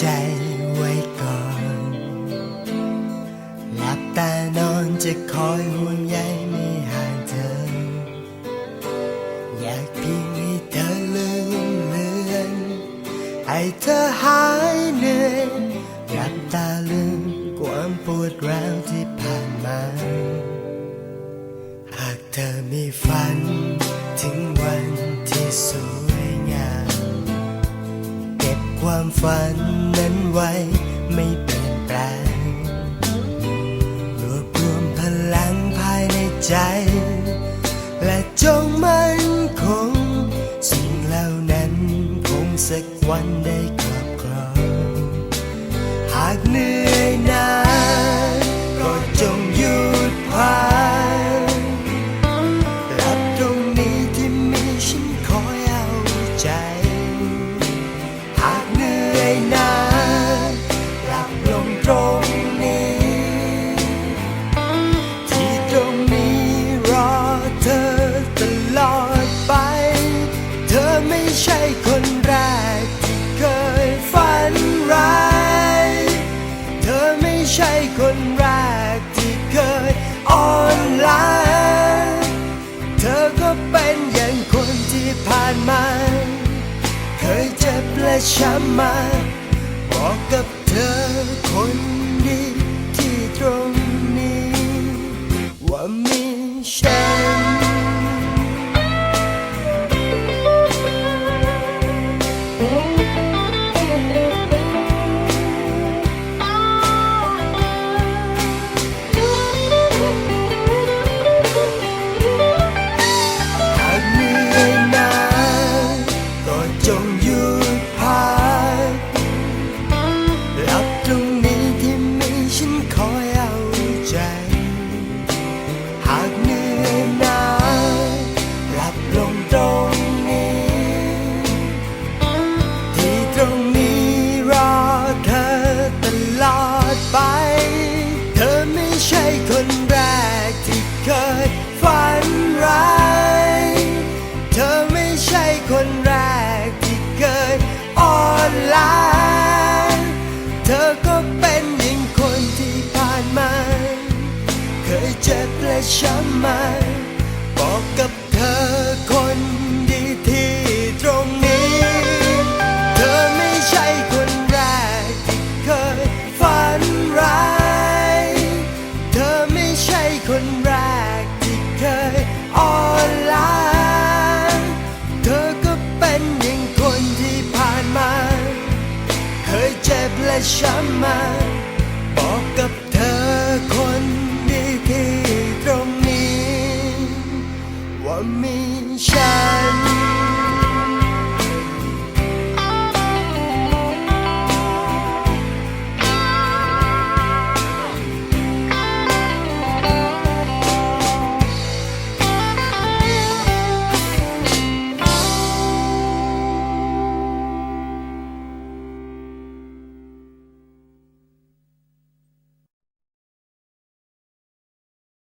ใจไว้ก่อน หลับตานอนจะคอยห่วงใยไม่ห่างเธอ อยากเพียงให้เธอลืมเลือนให้เธอหายเหนื่อยหลับตาลืมความปวดร้าวที่ผ่านมา หากเธอมีฝันถึงวันที่สวยงามเก็บ ความฝันนั้นไว้ไม่เปลี่ยนแปลงรวบรวมพลังภายในใจ และจงมั่นคง สิ่งเหล่านั้นคงสักวันได้ครอบครอง หากเหนื่อยนะ นื่อยนานหลับลงตรงนี้ ที่ตรงนี้รอเธอตลอดไป เธอไม่ใช่คนแรกที่เคยฝันร้าย เธอไม่ใช่คนแรกที่เคยอ่อนล้าเธอก็เป็นอย่างคนที่ผ่านมา เคยเจ็บและช้ำมา บอกกับเธอคนดี บลงตรงนี้ ที่ตรงนี้รอเธอตลอดไป เธอไม่ใช่คนแรกที่เคยฝันร้าย เธอไม่ใช่คนแรกที่เคยอ่อนล้าเธอก็เป็นยิ่งคนที่ผ่านมา เคยเจ็บและช้ำมาบอกกับ จ็บและช้ำมา บอกกับเธอคนดีที่ตรงนี้ ว่ามีฉัน